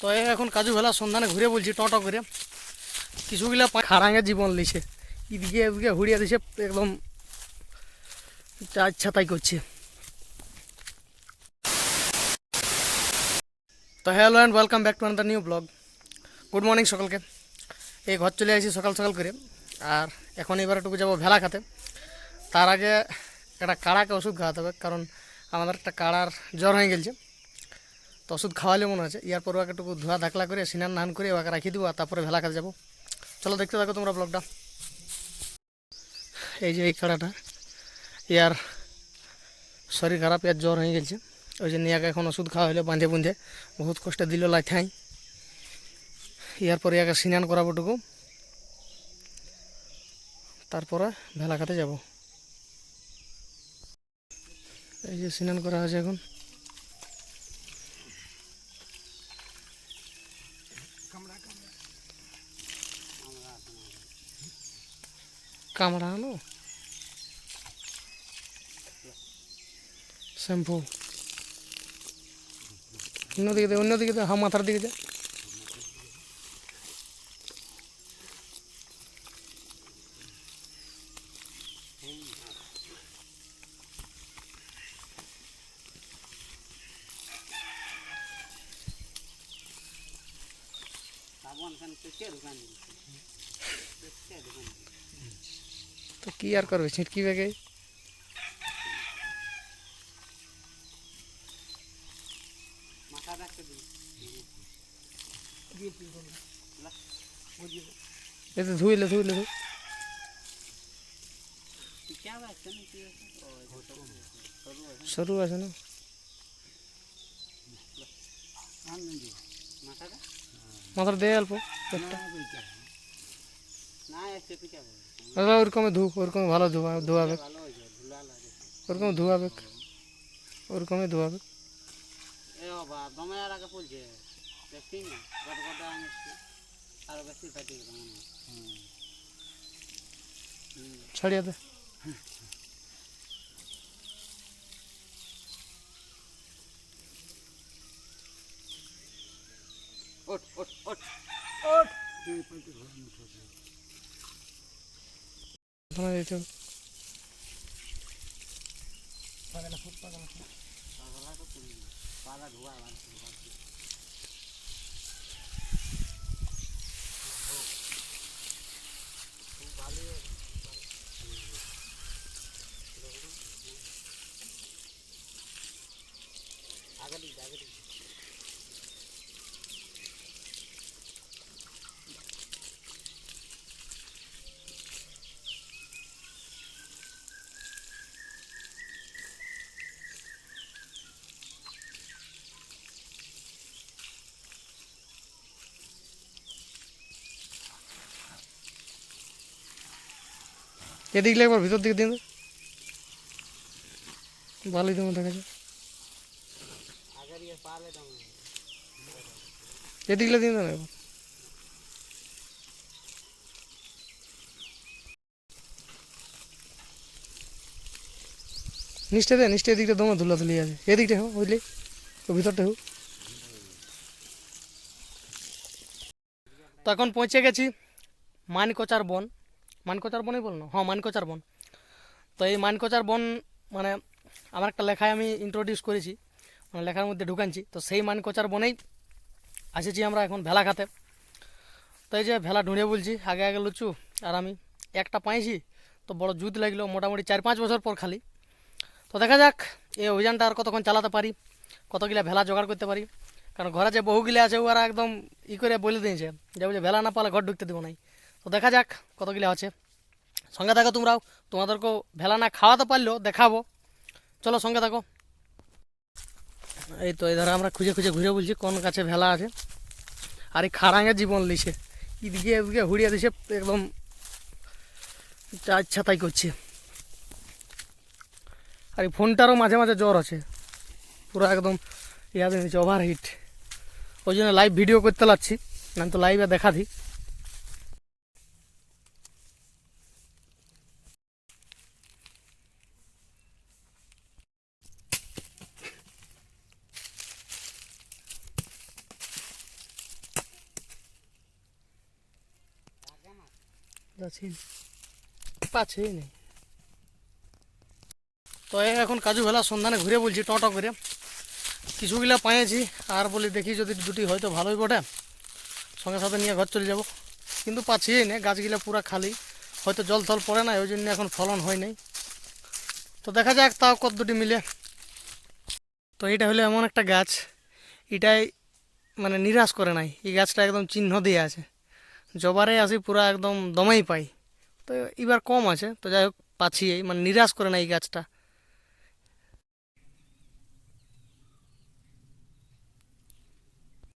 তো এখন কাজু ভেলা সন্ধানে ঘুরে বলছি টটো করে। কিছুগুলা খারাঙে জীবন লিছে। এদিকে এদিকে হুড়িয়ে দিছে, একদম ইচ্ছা তাই করছে। তো hello and welcome back to another new blog good morning সকলকে। এই ঘর চলে আসি সকাল সকাল করে। আর এখন এবার একটু যাব ভেলা খাতে। তার আগে একটা কাড়াকে ওষুধ খাওয়াতে হবে, কারণ আমাদের একটা কাড়ার জ্বর হয়ে গেছে তো ওষুধ খাওয়ালে মনে আছে ইয়ার পর একটু ধোয়া ধাকলা করে, স্নান নান করে ওকে রাখি দেবো, আর তারপরে ভেলা খাতে যাব। চলো দেখতে থাকো তোমরা ব্লগটা। এই যে এই কাড়াটা ইয়ার শরীর খারাপ, ইয়ার জ্বর হয়ে গেছে। ওই জন্য ইয়াকে এখন ওষুধ খাওয়া হলো, বাঁধে বুঁধে। বহুত কষ্টে দিল লাইথাই। ইয়ার পরে ইয়াকে স্নান করাবো টুকু। তারপরে ভেলা খাতে যাব। এই যে স্নান করা আছে এখন। কামড়া আনো শ্যাম্পু। অন্যদিকে দে অন্যদিকে দে হা মাথার দিকে দে। তো কি আর করবে ছিটকি ব্যাগে এতে ধুইলে ধুইলে ধুই সরু আছে না মাথার দে অল্প একটা দাদা ওরকমে ধু ওরকমে ভালো ধোয়া ধোয়াবে ওরকম ধোয়াবে ওরকমই ধোয়াবে এ বাবা দমে আর আগে পড়ছে দিতে হবে। পালা ধোয়া এদিকে একবার ভিতর দিকে দিন। ভালোই তোমার দেখা যায় এদিকে দিন না নিচটা দে, নিচটা এদিকটা দমে ধুলা ধুলি আছে। এদিকটা হোক, বুঝলি? ও ভিতরটা হোক। তো এখন পৌঁছে গেছি মানকোচার বন। মানকোচার বনই বল না হ্যাঁ মানকোচার বন। তো এই মানকোচার বন মানে আমার একটা লেখায় আমি ইন্ট্রোডিউস করেছি মানে লেখার মধ্যে ঢুকানছি। তো সেই মানকোচার বনেই আসেছি আমরা এখন ভেলা খাতে তো এই যে ভেলা ঢুঁড়ে বলছি, আগে আগে লুচু আর আমি একটা পাইছি, তো বড় জুত লাগল, মোটামুটি চার পাঁচ বছর পর খালি। তো দেখা যাক, এই অভিযানটা আর কতক্ষণ চালাতে পারি, কতগুলা ভেলা জোগাড় করতে পারি। কারণ ঘরে যে বহুগুলা আছে, ওরা একদম ই করে বলে দিয়েছে যে ভেলা না পালে ঘর ঢুকতে দেবো নাই। তো দেখা যাক কতগুলা আছে। সঙ্গে থাকো তোমরাও। তোমাদেরকেও ভেলা না খাওয়াতে পারলেও দেখাবো। চলো সঙ্গে থাকো। এই তো, এই এধারে আমরা খুঁজে খুঁজে ঘুরে বলছি কোন কাছে ভেলা আছে। আর এই খারাঙে জীবন লিছে। এদিকে এদিকে হুড়িয়ে দিছে, একদম ইচ্ছা তাই করছে। আর এই ফোনটারও মাঝে মাঝে জ্বর আছে। পুরো একদম ইয়াদের নিচে ওভার হিট ওই জন্য লাইভ ভিডিও করতে লাগছি। না তো লাইভে দেখা দিই। যাচ্ছি নেই তো এখন কাজু ভেলা সন্ধানে ঘুরে বলছি টটো করে। কিছুগুলা পাইছি আর বলি দেখি যদি দুটি হয়তো ভালোই বটে। সঙ্গে সাথে নিয়ে ঘর চলে যাব। কিন্তু পাচ্ছিই না গাছগুলা পুরা খালি। হয়তো জল থল পড়ে না ওই জন্য এখন ফলন হয় নাই। তো দেখা যাক তাও কত দুটি মিলে। তো এটা হলো এমন একটা গাছ। এটাই মানে নিরাশ করে নাই। এই গাছটা একদম চিহ্ন দিয়ে আছে। জবারে আসি পুরা একদম দমেই পাই। তো এবার কম আছে, তো যাই হোক পাচ্ছি মানে নিরাশ করে না এই গাছটা।